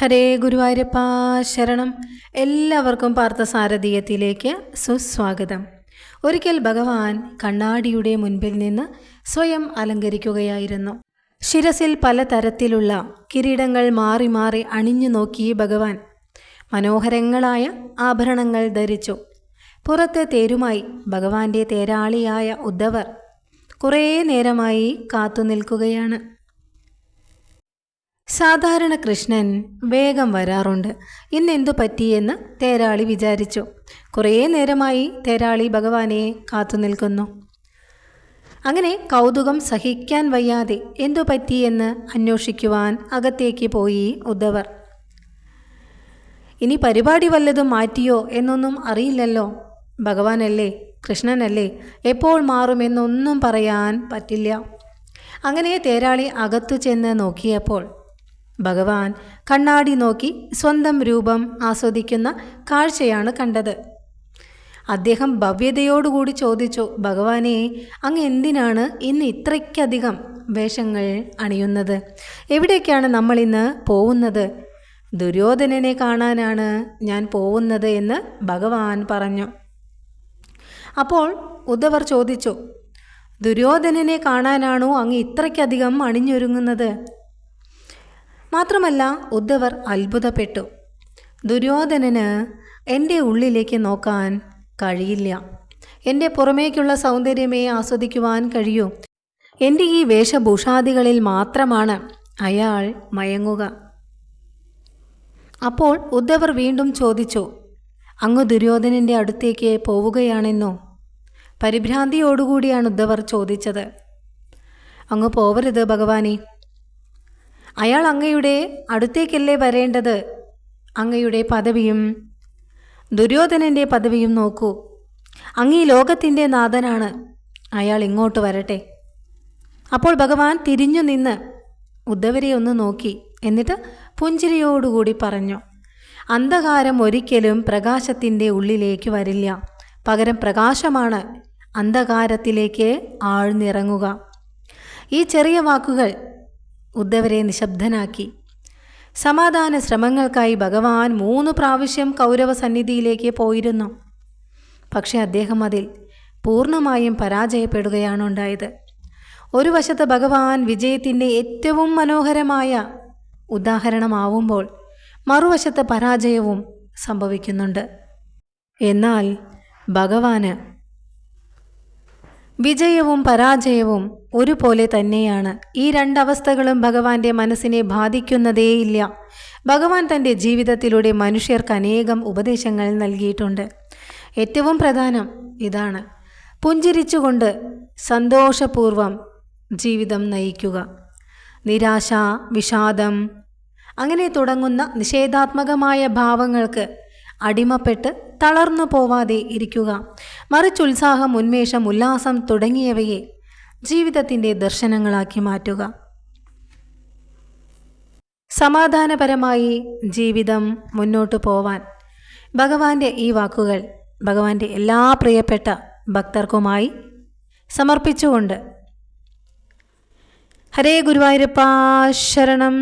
ഹരേ ഗുരുവായൂരപ്പ ശരണം. എല്ലാവർക്കും പാർത്ഥസാരഥീയത്തിലേക്ക് സുസ്വാഗതം. ഒരിക്കൽ ഭഗവാൻ കണ്ണാടിയുടെ മുൻപിൽ നിന്ന് സ്വയം അലങ്കരിക്കുകയായിരുന്നു. ശിരസിൽ പലതരത്തിലുള്ള കിരീടങ്ങൾ മാറി മാറി അണിഞ്ഞു നോക്കി ഭഗവാൻ മനോഹരങ്ങളായ ആഭരണങ്ങൾ ധരിച്ചു. പുറത്തെ തേരുമായി ഭഗവാന്റെ തേരാളിയായ ഉദ്ധവർ കുറേ നേരമായി കാത്തു നിൽക്കുകയാണ് സാധാരണ കൃഷ്ണൻ വേഗം വരാറുണ്ട്. ഇന്നെന്തു പറ്റിയെന്ന് തേരാളി വിചാരിച്ചു. കുറേ നേരമായി തേരാളി ഭഗവാനെ കാത്തു നിൽക്കുന്നു. അങ്ങനെ കൗതുകം സഹിക്കാൻ വയ്യാതെ എന്തു പറ്റിയെന്ന് അന്വേഷിക്കുവാൻ അകത്തേക്ക് പോയി ഉദ്ധവർ. ഇനി പരിപാടി വല്ലതും മാറ്റിയോ എന്നൊന്നും അറിയില്ലല്ലോ. ഭഗവാനല്ലേ കൃഷ്ണനല്ലേ എപ്പോൾ മാറുമെന്നൊന്നും പറയാൻ പറ്റില്ല അങ്ങനെ തേരാളി അകത്തു ചെന്ന് നോക്കിയപ്പോൾ ഭഗവാൻ കണ്ണാടി നോക്കി സ്വന്തം രൂപം ആസ്വദിക്കുന്ന കാഴ്ചയാണ് കണ്ടത്. അദ്ദേഹം ഭവ്യതയോടുകൂടി ചോദിച്ചു ഭഗവാനെ അങ്ങ് എന്തിനാണ് ഇന്ന് ഇത്രയ്ക്കധികം വേഷങ്ങൾ അണിയുന്നത്? എവിടേക്കാണ് നമ്മൾ ഇന്ന് പോകുന്നത് ദുര്യോധനനെ കാണാനാണ് ഞാൻ പോകുന്നത് എന്ന് ഭഗവാൻ പറഞ്ഞു. അപ്പോൾ ഉദ്ധവർ ചോദിച്ചു ദുര്യോധനനെ കാണാനാണോ അങ്ങ് ഇത്രയ്ക്കധികം അണിഞ്ഞൊരുങ്ങുന്നത്? മാത്രമല്ല ഉദ്ധവർ അത്ഭുതപ്പെട്ടു. ദുര്യോധനന് എന്റെ ഉള്ളിലേക്ക് നോക്കാൻ കഴിയില്ല. എന്റെ പുറമേക്കുള്ള സൗന്ദര്യമേ ആസ്വദിക്കുവാൻ കഴിയൂ. എന്റെ ഈ വേഷഭൂഷാദികളിൽ മാത്രമാണ് അയാൾ മയങ്ങുക. അപ്പോൾ ഉദ്ധവർ വീണ്ടും ചോദിച്ചു അങ്ങ് ദുര്യോധനന്റെ അടുത്തേക്ക് പോവുകയാണെന്നോ? പരിഭ്രാന്തിയോടുകൂടിയാണ് ഉദ്ധവർ ചോദിച്ചത്. അങ്ങ് പോവരുത് ഭഗവാനെ. അയാൾ അങ്ങയുടെ അടുത്തേക്കല്ലേ വരേണ്ടത്? അങ്ങയുടെ പദവിയും ദുര്യോധനന്റെ പദവിയും നോക്കൂ. അങ്ങീ ലോകത്തിന്റെ നാഥനാണ്. അയാൾ ഇങ്ങോട്ട് വരട്ടെ. അപ്പോൾ ഭഗവാൻ തിരിഞ്ഞു നിന്ന് ഉദ്ധവരെ ഒന്ന് നോക്കി. എന്നിട്ട് പുഞ്ചിരിയോടുകൂടി പറഞ്ഞു അന്ധകാരം ഒരിക്കലും പ്രകാശത്തിന്റെ ഉള്ളിലേക്ക് വരില്ല. പകരം പ്രകാശമാണ് അന്ധകാരത്തിലേക്ക് ആഴ്ന്നിറങ്ങുക. ഈ ചെറിയ വാക്കുകൾ ഉദ്ധവരെ നിശബ്ദനാക്കി. സമാധാന ശ്രമങ്ങൾക്കായി ഭഗവാൻ മൂന്ന് പ്രാവശ്യം കൗരവ സന്നിധിയിലേക്ക് പോയിരുന്നു. പക്ഷേ അദ്ദേഹം അതിൽ പൂർണമായും പരാജയപ്പെടുകയാണ് ഉണ്ടായത്. ഒരു വശത്ത് ഭഗവാൻ വിജയത്തിന്റെ ഏറ്റവും മനോഹരമായ ഉദാഹരണമാവുമ്പോൾ മറുവശത്ത് പരാജയവും സംഭവിക്കുന്നുണ്ട്. എന്നാൽ ഭഗവാന് വിജയവും പരാജയവും ഒരുപോലെ തന്നെയാണ്. ഈ രണ്ടവസ്ഥകളും ഭഗവാന്റെ മനസ്സിനെ ബാധിക്കുന്നതേയില്ല. ഭഗവാൻ തന്റെ ജീവിതത്തിലൂടെ മനുഷ്യർക്ക് അനേകം ഉപദേശങ്ങൾ നൽകിയിട്ടുണ്ട്. ഏറ്റവും പ്രധാനം ഇതാണ്. പുഞ്ചിരിച്ചുകൊണ്ട് സന്തോഷപൂർവം ജീവിതം നയിക്കുക. നിരാശ വിഷാദം അങ്ങനെ തുടങ്ങുന്ന നിഷേധാത്മകമായ ഭാവങ്ങൾക്ക് അടിമപ്പെട്ട് തളർന്നു പോവാതെ ഇരിക്കുക. മറിച്ച് ഉത്സാഹം ഉന്മേഷം ഉല്ലാസം തുടങ്ങിയവയെ ജീവിതത്തിന്റെ ദർശനങ്ങളാക്കി മാറ്റുക. സമാധാനപരമായി ജീവിതം മുന്നോട്ടു പോവാൻ ഭഗവാന്റെ ഈ വാക്കുകൾ ഭഗവാന്റെ എല്ലാ പ്രിയപ്പെട്ട ഭക്തർക്കുമായി സമർപ്പിച്ചുകൊണ്ട് ഹരേ ഗുരുവായൂരപ്പ ശരണം.